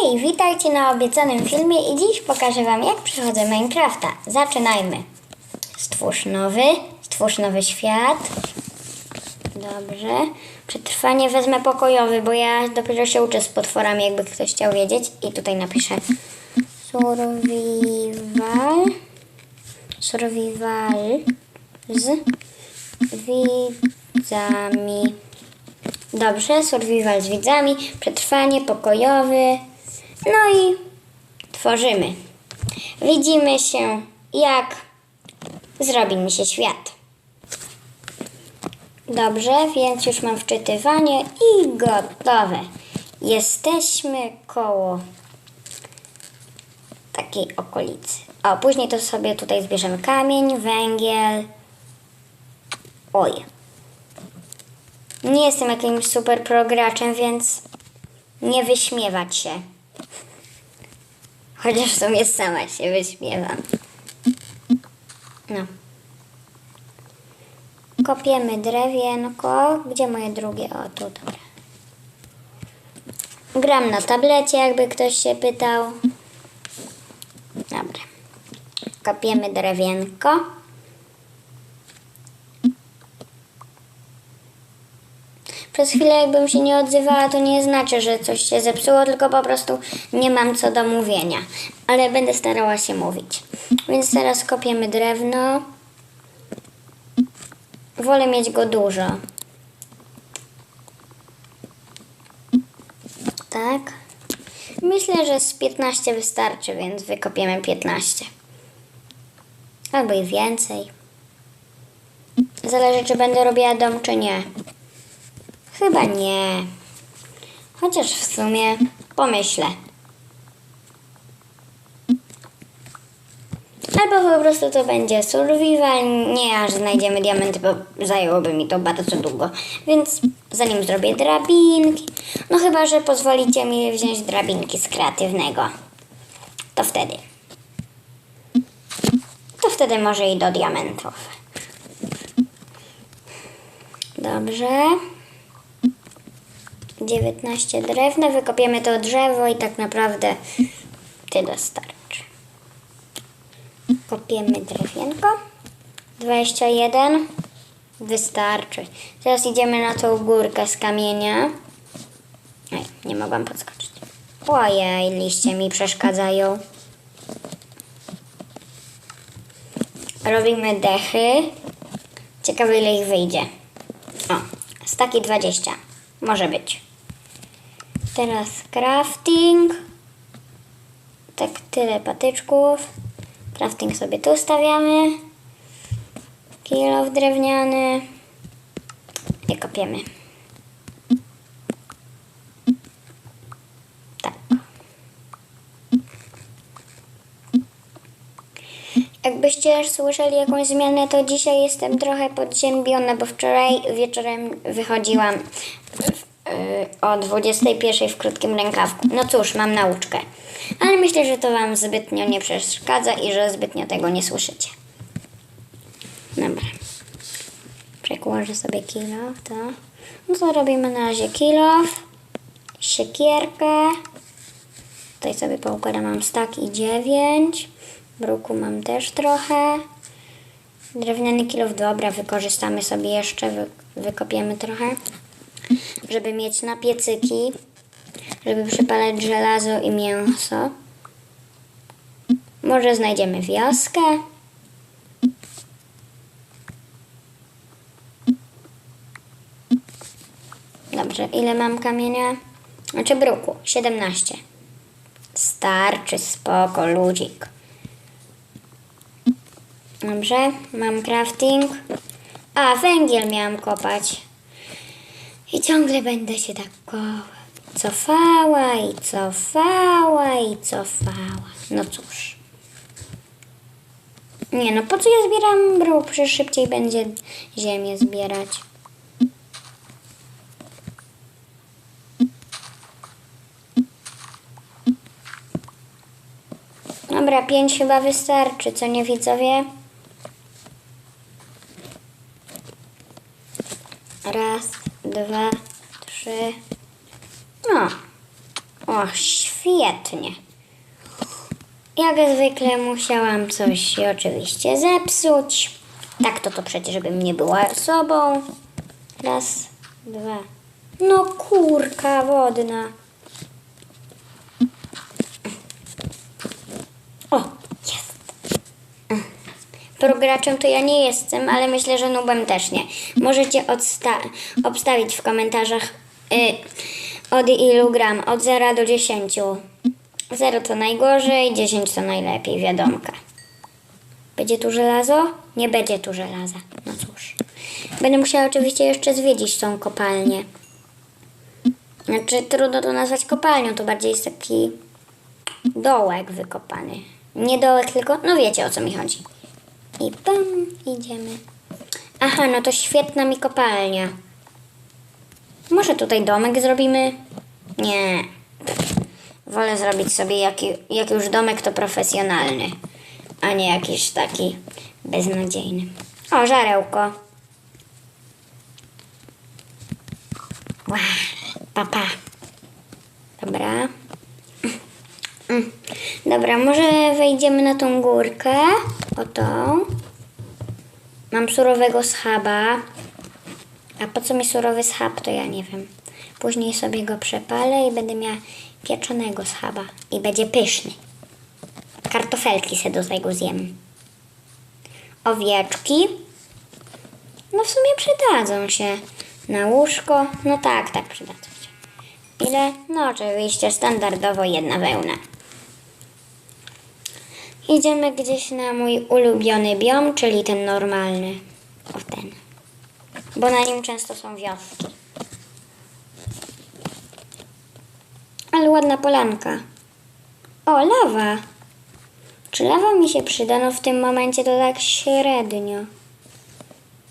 Hej, witajcie na obiecanym filmie i dziś pokażę Wam jak przechodzę Minecrafta. Zaczynajmy. Stwórz nowy, stwórz nowy świat. Dobrze. Przetrwanie wezmę pokojowy, bo ja dopiero się uczę z potworami, jakby ktoś chciał wiedzieć. I tutaj napiszę survival. Survival z widzami. Dobrze, survival z widzami, przetrwanie pokojowy. No i tworzymy. Widzimy się, jak zrobi mi się świat. Dobrze, więc już mam wczytywanie i gotowe. Jesteśmy koło takiej okolicy. O, później to sobie tutaj zbierzemy kamień, węgiel. Oj, nie jestem jakimś super prograczem, więc nie wyśmiewać się. Chociaż w sumie sama się wyśmiewam. No. Kopiemy drewienko. Gdzie moje drugie? O, tu, dobra. Gram na tablecie, jakby ktoś się pytał. Dobra. Kopiemy drewienko. Przez chwilę jakbym się nie odzywała, to nie znaczy, że coś się zepsuło, tylko po prostu nie mam co do mówienia. Ale będę starała się mówić. Więc teraz kopiemy drewno. Wolę mieć go dużo. Tak. Myślę, że z 15 wystarczy, więc wykopiemy 15. Albo i więcej. Zależy, czy będę robiła dom, czy nie. Chyba nie. Chociaż w sumie pomyślę. Albo po prostu to będzie survival, nie aż znajdziemy diamenty, bo zajęłoby mi to bardzo długo. Więc zanim zrobię drabinki, no chyba, że pozwolicie mi wziąć drabinki z kreatywnego. To wtedy. To wtedy może i do diamentów. Dobrze. 19 drewna, wykopiemy to drzewo i tak naprawdę tyle starczy. Kopiemy drewienko. 21 wystarczy. Teraz idziemy na tą górkę z kamienia. Ej, nie mogłam podskoczyć. Ojej, liście mi przeszkadzają. Robimy dechy. Ciekawe ile ich wyjdzie. O, staki 20. Może być. Teraz crafting. Tak tyle patyczków. Crafting sobie tu stawiamy. Kilow drewniany. I kopiemy. Tak. Jakbyście słyszeli jakąś zmianę, to dzisiaj jestem trochę podziębiona, bo wczoraj wieczorem wychodziłam o 21 w krótkim rękawku. No cóż, mam nauczkę. Ale myślę, że to Wam zbytnio nie przeszkadza i że zbytnio tego nie słyszycie. Dobra. Przekłożę sobie kilo, to. No to robimy na razie kilo, siekierkę. Tutaj sobie poukładam, mam stak i 9. Bruku mam też trochę. Drewniany kilof, dobra, wykorzystamy sobie jeszcze, wy, wykopiemy trochę, żeby mieć na piecyki, żeby przypalać żelazo i mięso. Może znajdziemy wioskę. Dobrze, ile mam kamienia? Znaczy bruku, 17. Starczy, spoko, ludzik. Dobrze, mam crafting. A, węgiel miałam kopać. I ciągle będę się tak ko- cofała i cofała i cofała. No cóż. Nie no, po co ja zbieram bruk? Przecież szybciej będzie ziemię zbierać. Dobra, pięć chyba wystarczy, co nie widzowie? Raz, dwa, trzy. No. O, świetnie. Jak zwykle musiałam coś oczywiście zepsuć. Tak to to przecież bym nie była sobą. Raz, dwa. No kurka wodna. O, jest. Prograczem to ja nie jestem, ale myślę, że nubem też nie. Możecie obstawić w komentarzach y, od ilu gram, od 0 do 10. 0 to najgorzej, 10 to najlepiej, wiadomka. Będzie tu żelazo? Nie będzie tu żelaza. No cóż. Będę musiała oczywiście jeszcze zwiedzić tą kopalnię. Znaczy, trudno to nazwać kopalnią, to bardziej jest taki dołek wykopany. Nie dołek, tylko, no wiecie o co mi chodzi. I pam, idziemy. Aha, no to świetna mi kopalnia. Może tutaj domek zrobimy? Nie. Wolę zrobić sobie, jak, jak już domek, to profesjonalny, a nie jakiś taki beznadziejny. O, żarełko. Ła, papa. Dobra. Mm. Dobra, może wejdziemy na tą górkę. O tą. Mam surowego schaba. A po co mi surowy schab, to ja nie wiem. Później sobie go przepalę i będę miała pieczonego schaba. I będzie pyszny. Kartofelki se do tego zjem. Owieczki. No w sumie przydadzą się. Na łóżko. No tak, tak przydadzą się. Ile? No oczywiście standardowo jedna wełna. Idziemy gdzieś na mój ulubiony biom, czyli ten normalny. O ten. Bo na nim często są wioski. Ale ładna polanka. O, lawa. Czy lawa mi się przyda? No w tym momencie to tak średnio.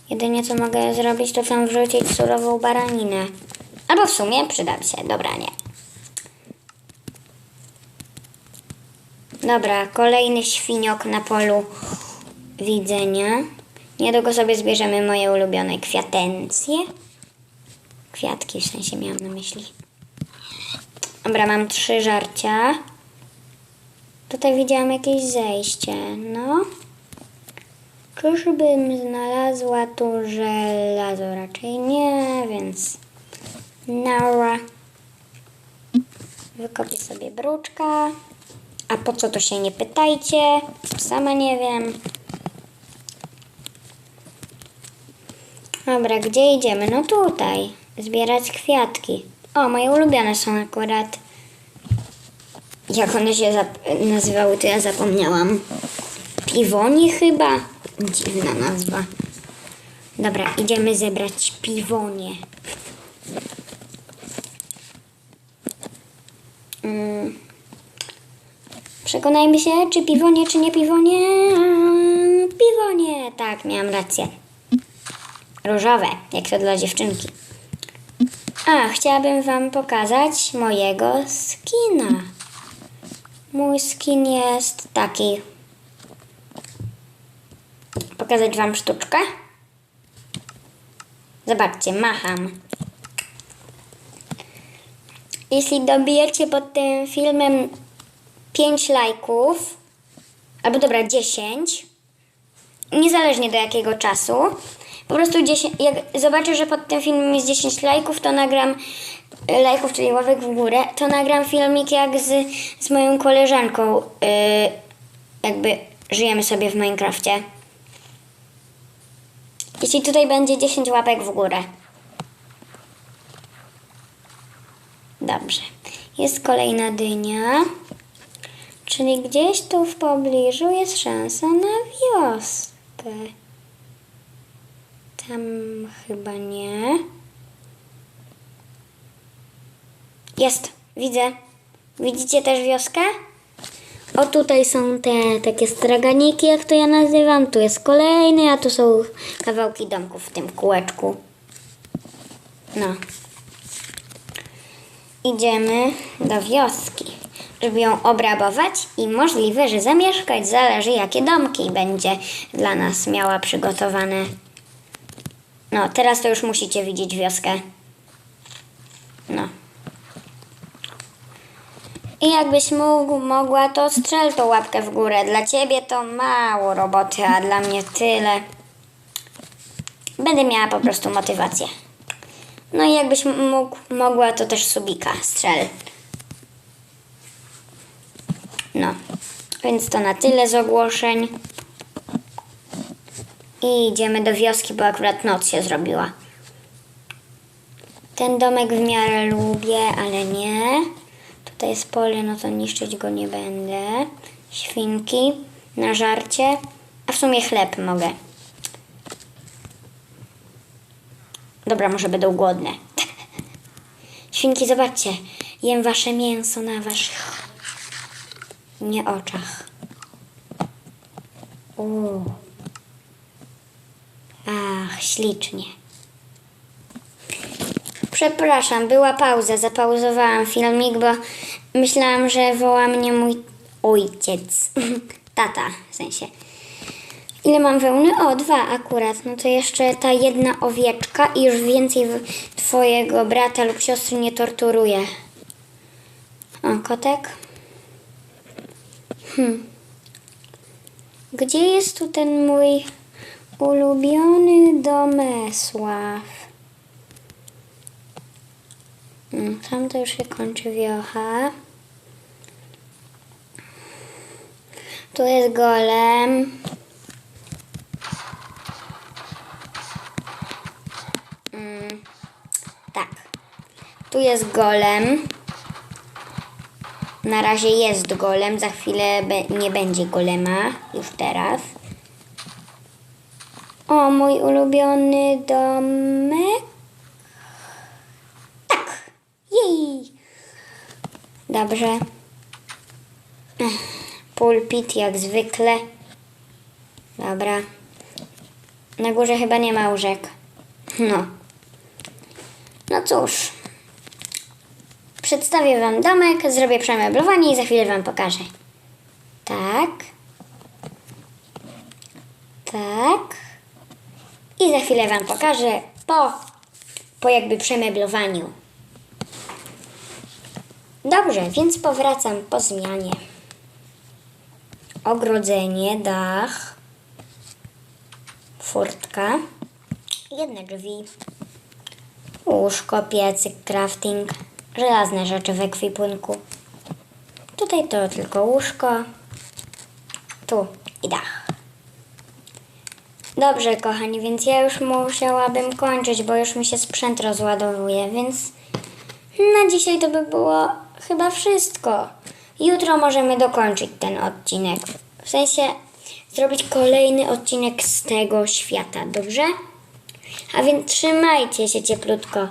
Jedynie co mogę zrobić, to tam wrzucić surową baraninę. Albo w sumie przyda mi się. Dobra, nie. Dobra, kolejny świniok na polu widzenia. Niedługo sobie zbierzemy moje ulubione kwiatencje. Kwiatki w sensie miałam na myśli. Dobra, mam trzy żarcia. Tutaj widziałam jakieś zejście, no. Czyżbym znalazła tu żelazo? Raczej nie, więc... Nara. Wykopię sobie bruczka. A po co to się nie pytajcie? Sama nie wiem. Dobra, gdzie idziemy? No tutaj. Zbierać kwiatki. O, moje ulubione są akurat. Jak one się nazywały, to ja zapomniałam. Piwoni chyba? Dziwna nazwa. Dobra, idziemy zebrać piwonie. Mm. Przekonajmy się, czy piwonie, czy nie piwonie. Piwonie, tak, miałam rację. Różowe, jak to dla dziewczynki. A, chciałabym Wam pokazać mojego skina. Mój skin jest taki. Pokazać Wam sztuczkę? Zobaczcie, macham. Jeśli dobijecie pod tym filmem 5 lajków, albo dobra, 10, niezależnie do jakiego czasu, po prostu 10, jak zobaczę, że pod tym filmem jest 10 lajków, to nagram e, lajków, czyli ławek w górę, to nagram filmik jak z, z moją koleżanką, yy, jakby żyjemy sobie w Minecrafcie. Jeśli tutaj będzie 10 łapek w górę. Dobrze. Jest kolejna dynia. Czyli gdzieś tu w pobliżu jest szansa na wioskę. Tam chyba nie. Jest, widzę. Widzicie też wioskę? O tutaj są te takie straganiki, jak to ja nazywam. Tu jest kolejny, a tu są kawałki domków w tym kółeczku. No. Idziemy do wioski, żeby ją obrabować i możliwe, że zamieszkać. Zależy, jakie domki będzie dla nas miała przygotowane. No, teraz to już musicie widzieć wioskę. No. I jakbyś mógł, mogła, to strzel tą łapkę w górę. Dla ciebie to mało roboty, a dla mnie tyle. Będę miała po prostu motywację. No i jakbyś mógł, mogła, to też subika strzel. No, więc to na tyle z ogłoszeń. I idziemy do wioski, bo akurat noc się zrobiła. Ten domek w miarę lubię, ale nie. Tutaj jest pole, no to niszczyć go nie będę. Świnki na żarcie, a w sumie chleb mogę. Dobra, może będą głodne. Świnki, zobaczcie, jem wasze mięso na waszych nie oczach. Uuu. Ach, ślicznie. Przepraszam, była pauza, zapauzowałam filmik, bo myślałam, że woła mnie mój ojciec. Tata, w sensie. Ile mam wełny? O, dwa akurat. No to jeszcze ta jedna owieczka i już więcej twojego brata lub siostry nie torturuje. O, kotek. Hmm. Gdzie jest tu ten mój ulubiony domysław? Mm, Tam to już się kończy wiocha. Tu jest golem. Mm, tak. Tu jest golem. Na razie jest golem, za chwilę nie będzie golema, już teraz. O, mój ulubiony domek. Tak, jej. Dobrze. Pulpit jak zwykle. Dobra. Na górze chyba nie ma łóżek. No. No cóż. Przedstawię Wam domek, zrobię przemeblowanie i za chwilę Wam pokażę. Tak. Tak. I za chwilę Wam pokażę po, po jakby przemeblowaniu. Dobrze, więc powracam po zmianie. Ogrodzenie, dach, furtka, jedne drzwi, łóżko, piecyk, crafting, żelazne rzeczy w ekwipunku. Tutaj to tylko łóżko, tu i dach. Dobrze, kochani, więc ja już musiałabym kończyć, bo już mi się sprzęt rozładowuje, więc na dzisiaj to by było chyba wszystko. Jutro możemy dokończyć ten odcinek. W sensie zrobić kolejny odcinek z tego świata, dobrze? A więc trzymajcie się cieplutko.